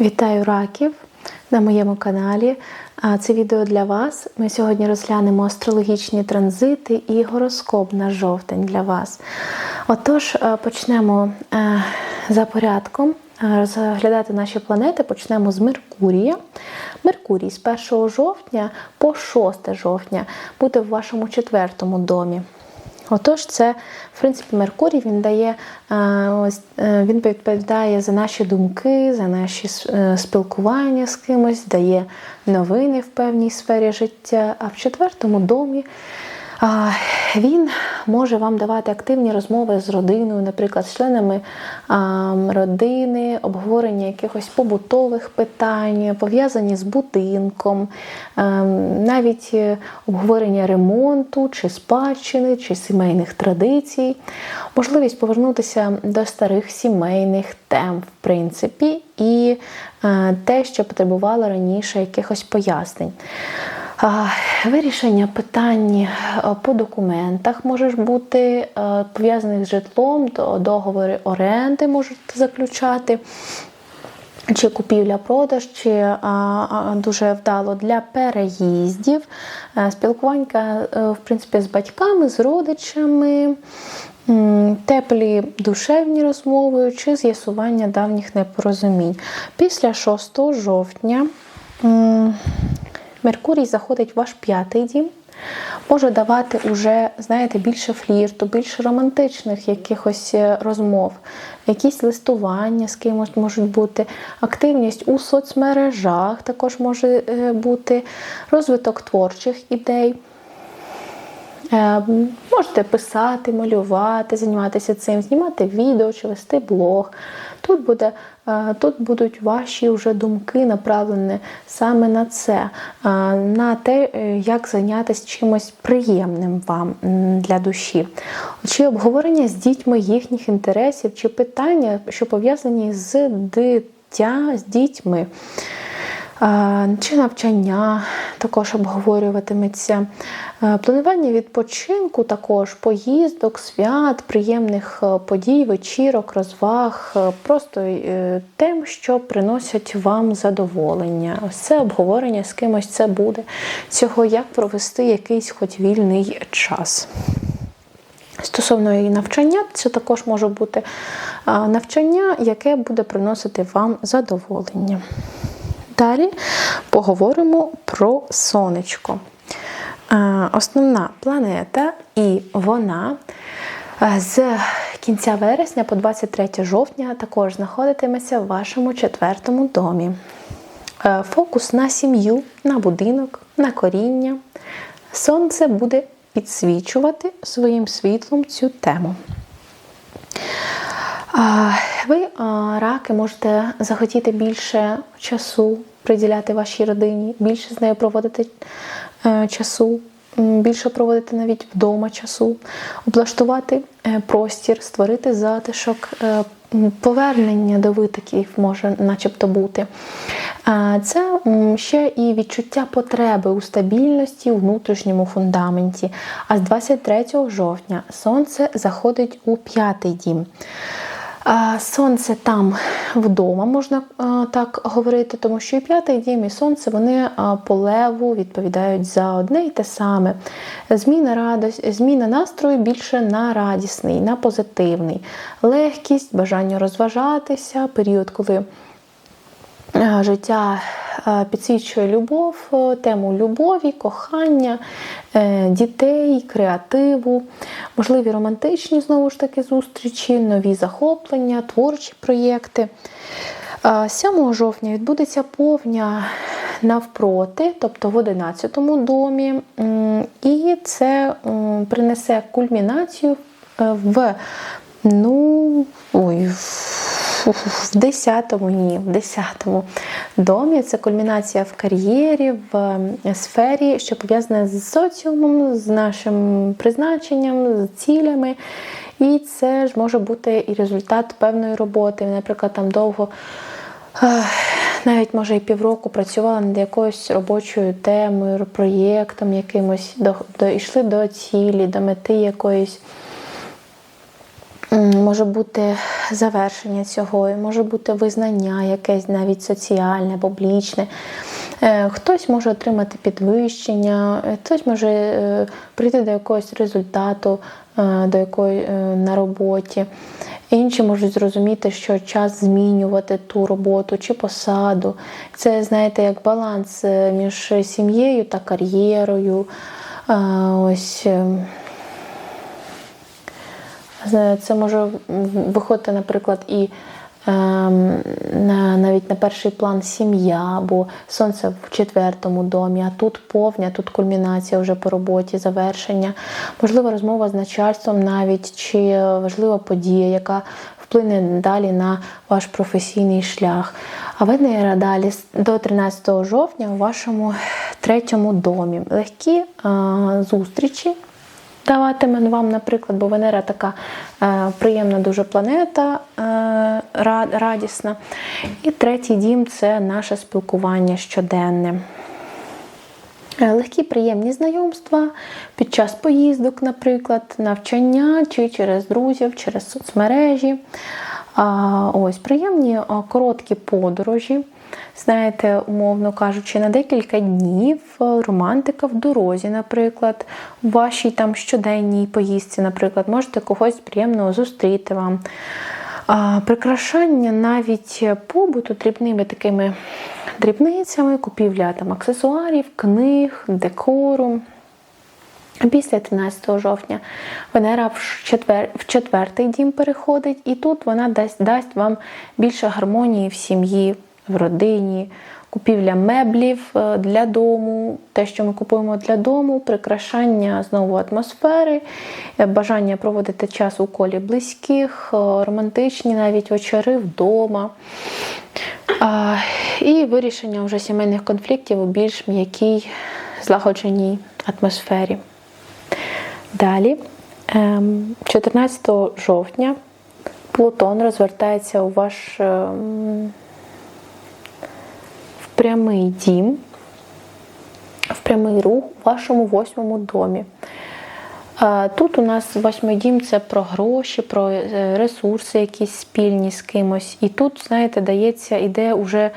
Вітаю раків на моєму каналі. Це відео для вас. Ми сьогодні розглянемо астрологічні транзити і гороскоп на жовтень для вас. Отож, почнемо за порядком. Розглядати наші планети почнемо з Меркурія. Меркурій з 1 жовтня по 6 жовтня буде в вашому четвертому домі. Отож, це, в принципі, Меркурій він дає е, ось е, він відповідає за наші думки, за наші е, спілкування з кимось, дає новини в певній сфері життя. А в четвертому домі він може вам давати активні розмови з родиною, наприклад, з членами родини, обговорення якихось побутових питань, пов'язані з будинком, навіть е, обговорення ремонту, чи спадщини, чи сімейних традицій, можливість повернутися до старих сімейних тем, в принципі, і е, те, що потребувало раніше якихось пояснень. Вирішення питань е, по документах може бути е, пов'язаних з житлом, договори оренди можуть заключати. Чи купівля-продаж, чи дуже вдало для переїздів, Е, спілкування в принципі, з батьками, з родичами, теплі душевні розмови чи з'ясування давніх непорозумінь. Після 6 жовтня Меркурій заходить в ваш п'ятий дім. Може давати уже, знаєте, більше флірту, більше романтичних якихось е, розмов, якісь листування з кимось можуть бути, активність у соцмережах також може е, бути, розвиток творчих ідей. Е, Можете писати, малювати, займатися цим, знімати відео чи вести блог. Тут, буде, е, тут будуть ваші вже думки направлені саме на це, е, на те, як зайнятися чимось приємним вам для душі. Чи обговорення з дітьми їхніх інтересів, чи питання, що пов'язані з дитя, з дітьми. Чи навчання також обговорюватиметься. Е, Планування відпочинку також, поїздок, свят, приємних е, подій, вечірок, розваг, е, просто тим, що приносять вам задоволення. Ось це обговорення з кимось це буде. Цього як провести якийсь хоч вільний час. Стосовно її навчання, це також може бути навчання, яке буде приносити вам задоволення. Далі поговоримо про сонечко. Е, Основна планета, і вона е, з кінця вересня по 23 жовтня також знаходитиметься в вашому четвертому домі. Е, Фокус на сім'ю, на будинок, на коріння. Сонце буде підсвічувати своїм світлом цю тему. Ви, раки, можете захотіти більше часу приділяти вашій родині, більше з нею проводити е, часу, більше проводити навіть вдома часу, облаштувати е, простір, створити затишок, е, повернення до витоків може начебто бути. Це ще і відчуття потреби у стабільності у внутрішньому фундаменті. А з 23 жовтня сонце заходить у п'ятий дім. Сонце там вдома, можна так говорити, тому що і п'ятий дім, і сонце вони по леву відповідають за одне і те саме. Зміна радості, зміна настрою більше на радісний, на позитивний, легкість, бажання розважатися, період, коли життя е, підсвічує любов, е, тему любові, кохання, е, дітей, креативу, можливі романтичні знову ж таки зустрічі, нові захоплення, творчі проєкти. Е, 7 жовтня відбудеться повня навпроти, тобто в 11 домі, і це принесе кульмінацію в ну, ой, в- в 10-му, ні, в 10-му домі це кульмінація в кар'єрі, в е, сфері, що пов'язана з соціумом, з нашим призначенням, з цілями. І це ж може бути і результат певної роботи. Наприклад, там довго. Навіть може і півроку працювала над якоюсь робочою темою, проєктом якимось, до, до, до цілі, до мети якоїсь. Може бути завершення цього, може бути визнання, якесь навіть соціальне, публічне. Е, Хтось може отримати підвищення, е, хтось може е, прийти до якогось результату до якої, на роботі. Інші можуть зрозуміти, що час змінювати ту роботу чи посаду. Це, знаєте, як баланс між сім'єю та кар'єрою. Ось. Е, Це може виходити, наприклад, і ем, на, навіть на перший план сім'я, бо сонце в четвертому домі, а тут повня, тут кульмінація вже по роботі, завершення. Можливо, розмова з начальством навіть, чи важлива подія, яка вплине далі на ваш професійний шлях. А Венера далі до 13 жовтня у вашому третьому домі. Легкі е, зустрічі даватиме вам, наприклад, бо Венера така е, приємна дуже планета, е, радісна. І третій дім це наше спілкування щоденне. Е, Легкі приємні знайомства під час поїздок, наприклад, навчання чи через друзів, через соцмережі. Ось приємні а, короткі подорожі. Знаєте, умовно кажучи, на декілька днів е, романтика в дорозі, наприклад, у вашій там щоденній поїздці, наприклад, можете когось приємного зустріти вам. Прикрашання навіть побуту дрібними такими дрібницями, купівля там аксесуарів, книг, декору. Після 13 жовтня Венера в, четвер, в четвертий дім переходить, і тут вона дасть, дасть вам більше гармонії в сім'ї, в родині, купівля меблів е, для дому, те, що ми купуємо для дому, прикрашання знову атмосфери, е, бажання проводити час у колі близьких, е, романтичні навіть вечори вдома. І вирішення вже сімейних конфліктів у більш м'якій, злагодженій атмосфері. Далі, ем, 14 жовтня, Плутон розвертається у ваш ем, в прямий дім, в прямий рух у вашому восьмому домі. Е, Тут у нас восьмий дім це про гроші, про е, ресурси, якісь спільні з кимось. І тут, знаєте, дається ідея уже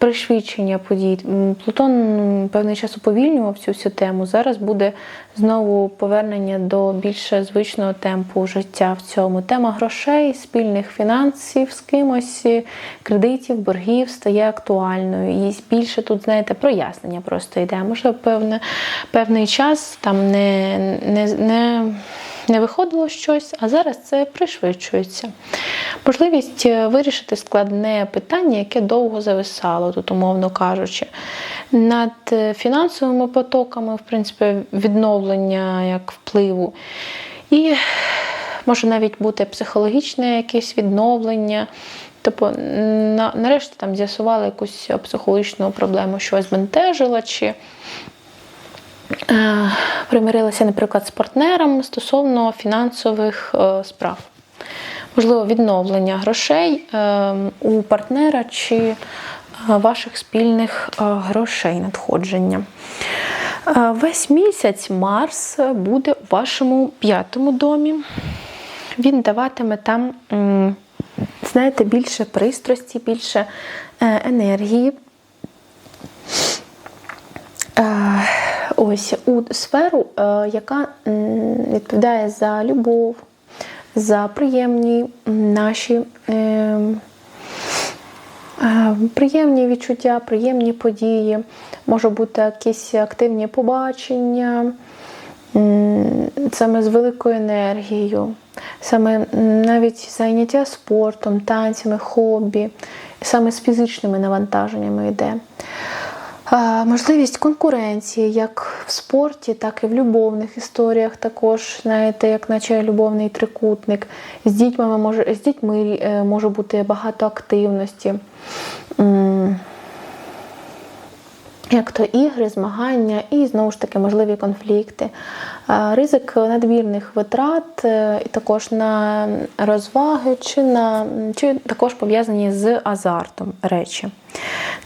пришвидшення подій. Плутон певний час уповільнював цю всю тему. Зараз буде знову повернення до більш звичного темпу життя в цьому. Тема грошей, спільних фінансів з кимось, е, кредитів, боргів стає актуальною. І більше тут, знаєте, прояснення просто йде. Може, певне, певний час там не, не, не, не виходило щось, а зараз це пришвидшується. Можливість е, вирішити складне питання, яке довго зависало, тут, умовно кажучи. Над е, фінансовими потоками, в принципі, відновлення як впливу. І може навіть бути психологічне якесь відновлення. Тобто, нарешті там з'ясували якусь психологічну проблему, щось бентежило, чи примирилася, наприклад, з партнером стосовно фінансових е, справ. Можливо, відновлення грошей е, у партнера чи е, ваших спільних е, грошей надходження. Е, Весь місяць Марс буде у вашому п'ятому домі. Він даватиме там, знаєте, більше пристрасті, більше е, енергії. Е, Ось у сферу, е, яка відповідає за любов, за приємні наші е, е, приємні відчуття, приємні події, може бути якісь активні побачення, саме з великою енергією, саме навіть заняття спортом, танцями, хобі, саме з фізичними навантаженнями йде. Можливість конкуренції як в спорті, так і в любовних історіях. Також, знаєте, як наче любовний трикутник. З дітьми може, з дітьми е, може бути багато активності. Як то ігри, змагання і знову ж таки можливі конфлікти. Ризик надмірних витрат, е, і також на розваги, чи, на, чи також пов'язані з азартом речі.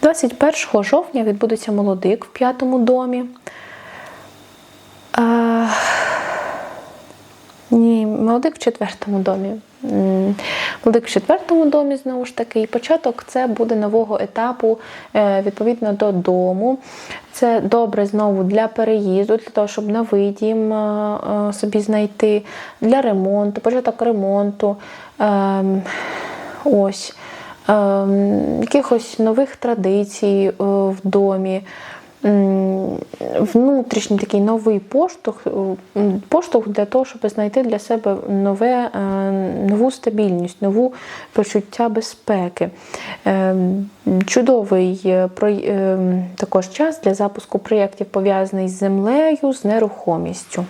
21 жовтня відбудеться молодик в п'ятому домі. А, ні, молодик в четвертому домі. Владик в четвертому домі знову ж таки, і початок це буде нового етапу е, відповідно додому. Це добре знову для переїзду, для того, щоб новий дім е, е, собі знайти, для ремонту, початок ремонту. Ем, Ось ем, якихось нових традицій в домі. Внутрішній такий новий поштовх, е, поштовх для того, щоб знайти для себе нове, е, нову стабільність, нову почуття безпеки. Е, Чудовий також час для запуску проєктів, пов'язаний з землею, з нерухомістю,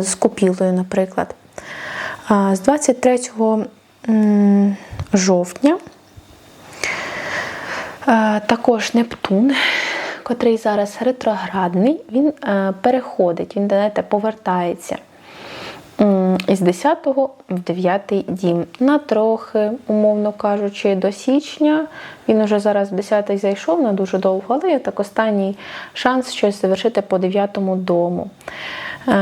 з купілою, наприклад. З 23 жовтня також Нептун, котрий зараз ретроградний, він е, переходить, він знаєте, повертається із 10 в 9 дім. На трохи, умовно кажучи, до січня. Він уже зараз в 10 зайшов на дуже довго, але є так останній шанс щось завершити по 9 дому. Е,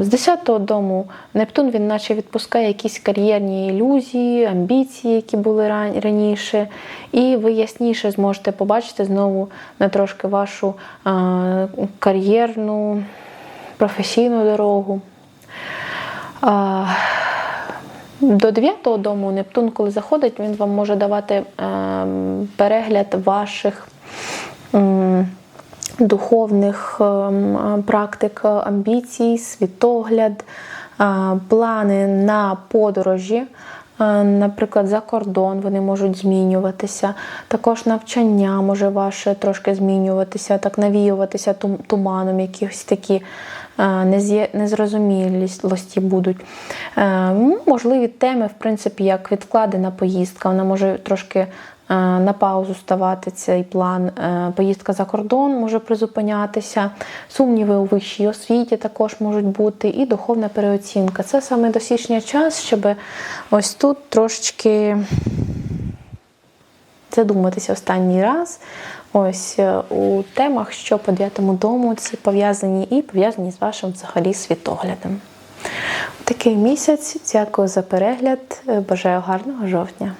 З 10-го дому Нептун він наче відпускає якісь кар'єрні ілюзії, амбіції, які були раніше, і ви ясніше зможете побачити знову на трошки вашу е, кар'єрну, професійну дорогу. До 9-го дому Нептун, коли заходить, він вам може давати ем, перегляд ваших духовних ем, практик, амбіцій, світогляд, е, плани на подорожі. е, Наприклад, за кордон вони можуть змінюватися. Також навчання може ваше трошки змінюватися, так навіюватися туманом, якісь такі е, незрозумілості будуть. Е, Можливі теми, в принципі, як відкладена поїздка, вона може трошки на паузу ставати цей план. Е, Поїздка за кордон може призупинятися, сумніви у вищій освіті також можуть бути, і духовна переоцінка. Це саме до січня час, щоб ось тут трошечки задуматися останній раз. Ось е, у темах, що по дев'ятому дому ці пов'язані і пов'язані з вашим взагалі світоглядом. Такий місяць. Дякую за перегляд. Бажаю гарного жовтня.